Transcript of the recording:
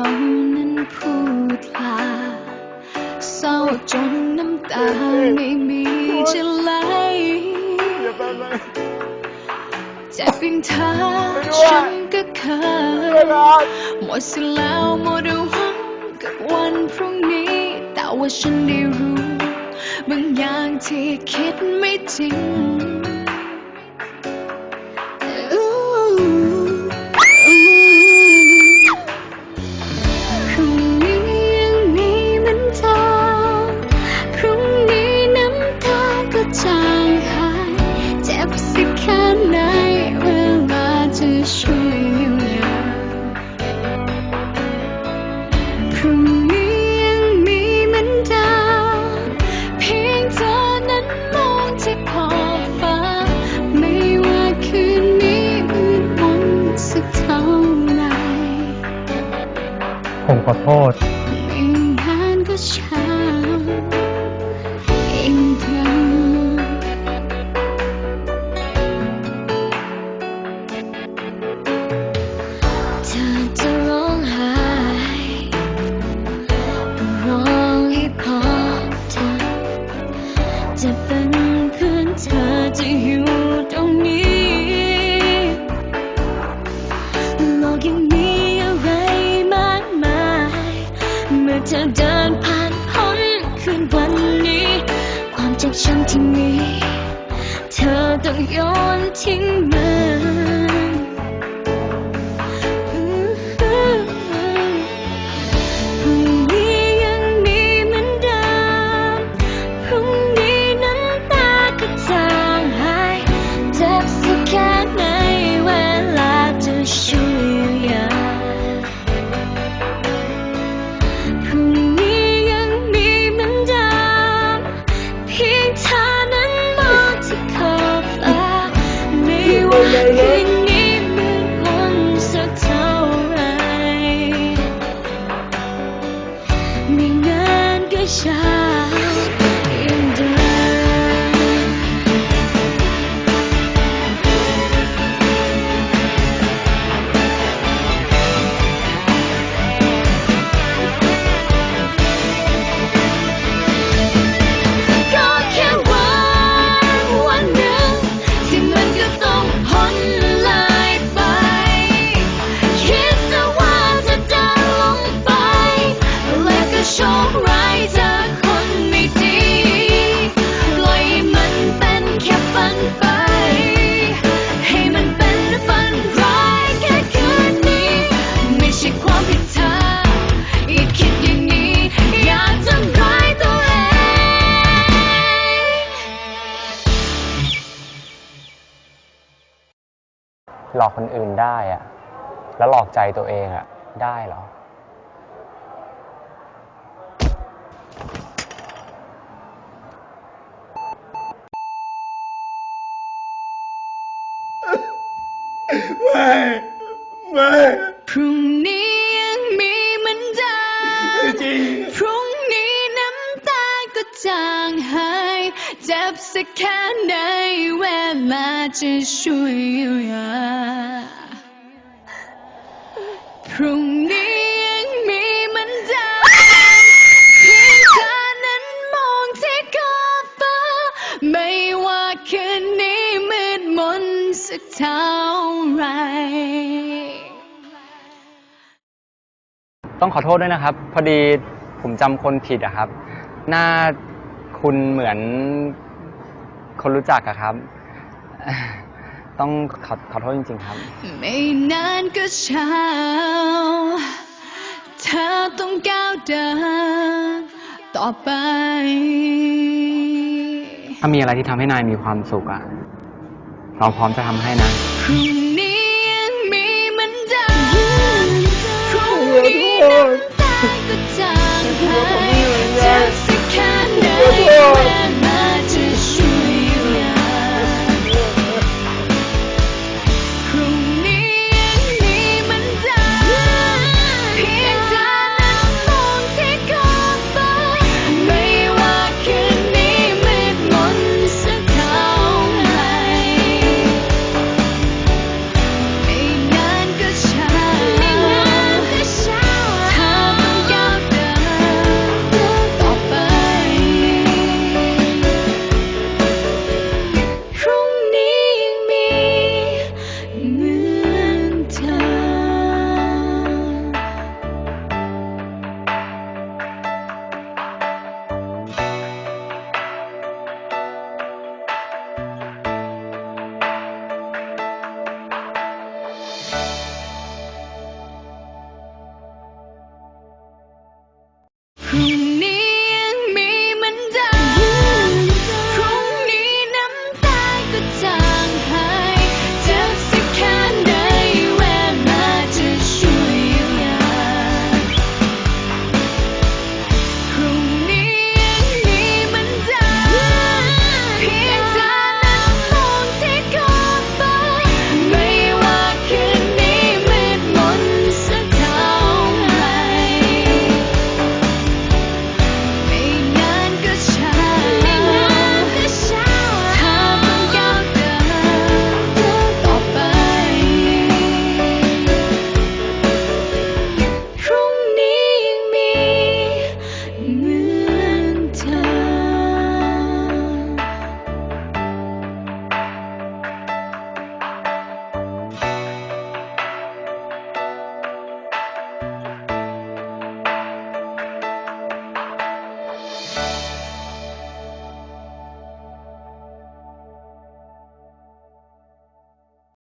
เขานั้นพูดลาเศร้าจนน้ำตาไม่มีจะไหลจะเพียงเธอฉันก็เคยหมดสิ้นแล้วหมดหวังกับวันพรุ่งนี้ แต่ว่าฉันได้รู้ บางอย่างที่คิดไม่จริง ขอโทษ ดินผ่านพ้นคืนวันนี้ ความเจ็บช้ำที่มี เธอต้องโยนทิ้งมันา หลอกคนอื่นได้อะแล้วหลอกใจตัวเองอะได้เหรอ ไม่ไม่พรุ่งนี้ยังมีเหมือนเดิมจริงพรุ่งนี้น้ำตาก็จางหายเจ็บสักแค่ไหนเวลาจะช่วยเยียวยาพรุ่งนี้ยังมีเหมือนเดิมเพียงเธอนั้นมองที่ขอบฟ้า ไม่ว่าคืนนี้มืดมนสักเท่าไหร ต้องขอโทษด้วยนะครับ พอดีผมจำคนผิดอะครับ หน้าคุณเหมือนคนรู้จักอะครับ ต้องขอขอโทษจริง ๆ ครับ ไม่นานก็เช้า เธอต้องก้าวเดินต่อไป ถ้ามีอะไรที่ทำให้นายมีความสุขอะเราพร้อมจะทำให้นะ พรุ่งนี้ยัง